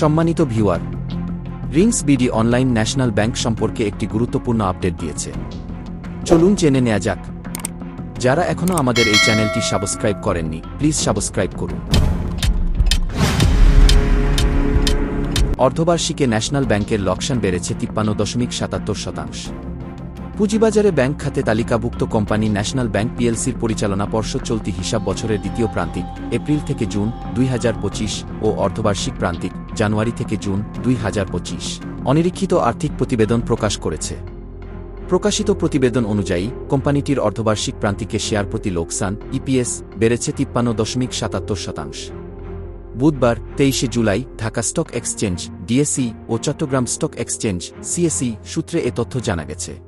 সম্মানিত viewer, Rings BD online national bank সম্পর্কে একটি গুরুত্বপূর্ণ আপডেট দিয়েছে। চলুন জেনে নেওয়া যাক। যারা এখনও আমাদের এই চ্যানেলটি সাবস্ক্রাইব করেননি, প্লিজ সাবস্ক্রাইব করুন। অর্ধবার্ষিকে ন্যাশনাল ব্যাংকের লকসান বেড়েছে তিপ্পান্ন দশমিক সাতাত্তর শতাংশ। পুঁজিবাজারে ব্যাংক খাতে তালিকাভুক্ত কোম্পানি ন্যাশনাল ব্যাংক পিএলসির পরিচালনা পর্ষদ চলতি হিসাব বছরের দ্বিতীয় প্রান্তিক, এপ্রিল থেকে জুন দুই হাজার পঁচিশ ও অর্ধবার্ষিক প্রান্তিক, জানুয়ারি থেকে জুন দুই হাজার পঁচিশ। অনিরীক্ষিত আর্থিক প্রতিবেদন প্রকাশ করেছে। প্রকাশিত প্রতিবেদন অনুযায়ী, কোম্পানিটির অর্ধবার্ষিক প্রান্তিকে শেয়ার প্রতি লোকসান, ইপিএস, বেড়েছে তিপ্পান্ন দশমিক সাতাত্তর শতাংশ। বুধবার, তেইশে জুলাই, ঢাকা স্টক এক্সচেঞ্জ, ডিএসই ও চট্টগ্রাম স্টক এক্সচেঞ্জ, সিএসই সূত্রে এ তথ্য জানা গেছে।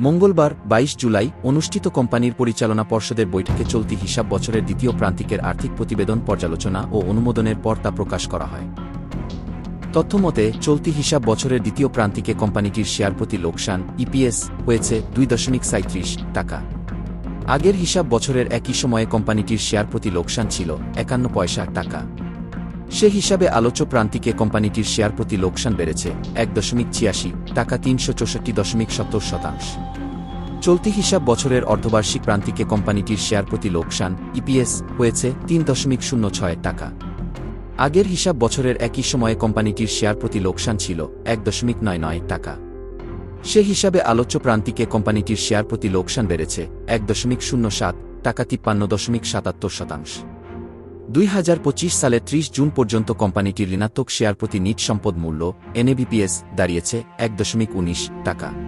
মঙ্গলবার ২২ জুলাই, অনুষ্ঠিত কোম্পানির পরিচালনা পর্ষদের বৈঠকে চলতি হিসাব বছরের দ্বিতীয় প্রান্তিকের আর্থিক প্রতিবেদন পর্যালোচনা ও অনুমোদনের পর তা প্রকাশ করা হয়। তথ্যমতে, চলতি হিসাব বছরের দ্বিতীয় প্রান্তিকে কোম্পানিটির শেয়ার প্রতি লোকসান, ইপিএস, হয়েছে দুই দশমিক সাঁত্রিশ টাকা। আগের হিসাব বছরের একই সময়ে কোম্পানিটির শেয়ার প্রতি লোকসান ছিল একান্ন পয়সা টাকা। সে হিসাবে আলোচ্য প্রান্তিকে কোম্পানিটির শেয়ার প্রতি লোকসান বেড়েছে, এক দশমিক ছিয়াশি, টাকা তিনশো চৌষট্টি দশমিক সত্তর শতাংশ। চলতি হিসাব বছরের অর্ধবার্ষিক প্রান্তিকে কোম্পানিটির শেয়ার প্রতি লোকসান, ইপিএস, হয়েছে তিন দশমিক শূন্য ছয় টাকা। আগের হিসাব বছরের একই সময়ে কোম্পানিটির শেয়ার প্রতি লোকসান ছিল, এক দশমিক নয় নয় টাকা। সে হিসাবে আলোচ্য প্রান্তিকে কোম্পানিটির শেয়ার প্রতি লোকসান বেড়েছে, এক দশমিক শূন্য সাত, টাকা তিপ্পান্ন দশমিক সাতাত্তর শতাংশ। দুই হাজার পঁচিশ সালে ত্রিশ জুন পর্যন্ত কোম্পানিটির ঋণাত্মক শেয়ার প্রতি নিট সম্পদ মূল্য, এনএবিপিএস, দাঁড়িয়েছে এক দশমিক উনিশ টাকা।